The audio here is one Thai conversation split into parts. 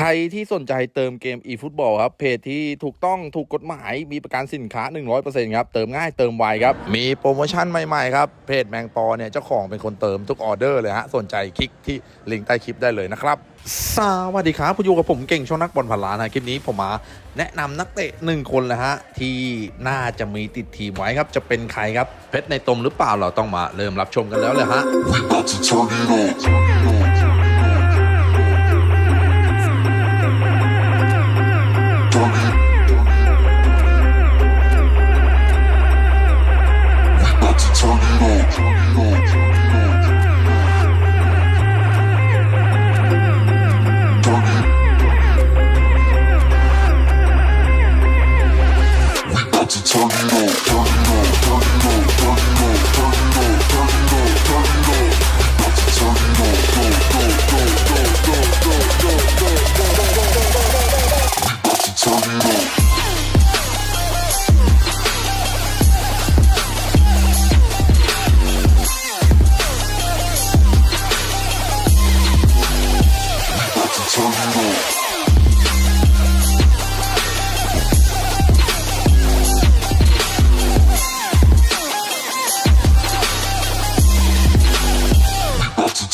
ใครที่สนใจเติมเกม eFootball ครับ เพจที่ถูกต้องถูกกฎหมาย มีประกันสินค้า 100%ครับ เติมง่ายเติมไวครับ มีโปรโมชั่นใหม่ ๆ ครับ เพจแมงปอเนี่ย เจ้าของเป็นคนเติมทุกออเดอร์เลยฮะ สนใจคลิกที่ลิงก์ใต้คลิปได้เลยนะครับ สวัสดีครับ คุณอยู่กับผมเก่งช่องนักบอลพันล้านนะคลิปนี้ผมมาแนะนำนักเตะหนึ่งคนเลยฮะ ที่น่าจะมีติดทีมไว้ครับ จะเป็นใครครับ เพชรในตมหรือเปล่าเราต้องมาเริ่มรับชมกันแล้วเลยฮะ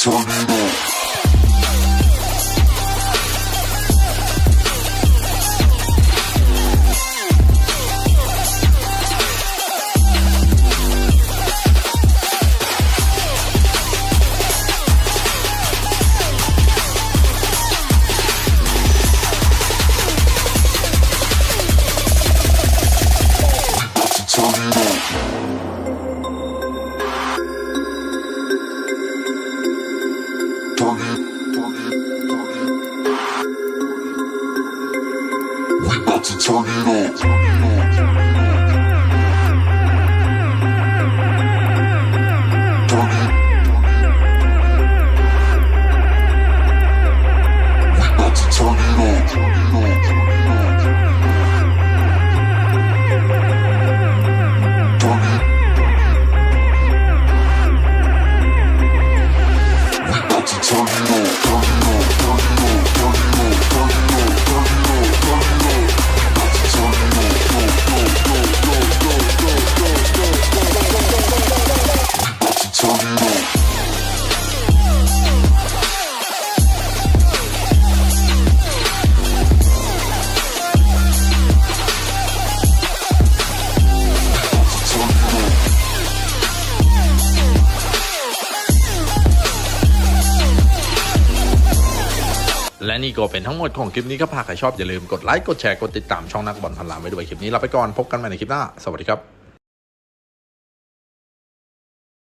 turning ギーロ และนี่ก็เป็นทั้งหมดของคลิปนี้ก็พาใครชอบอย่าลืมกดไลค์กดแชร์กดติดตามช่องนักบอลพันล้านไว้ด้วยคลิปนี้ลาไปก่อนพบกันใหม่ในคลิปหน้า สวัสดีครับ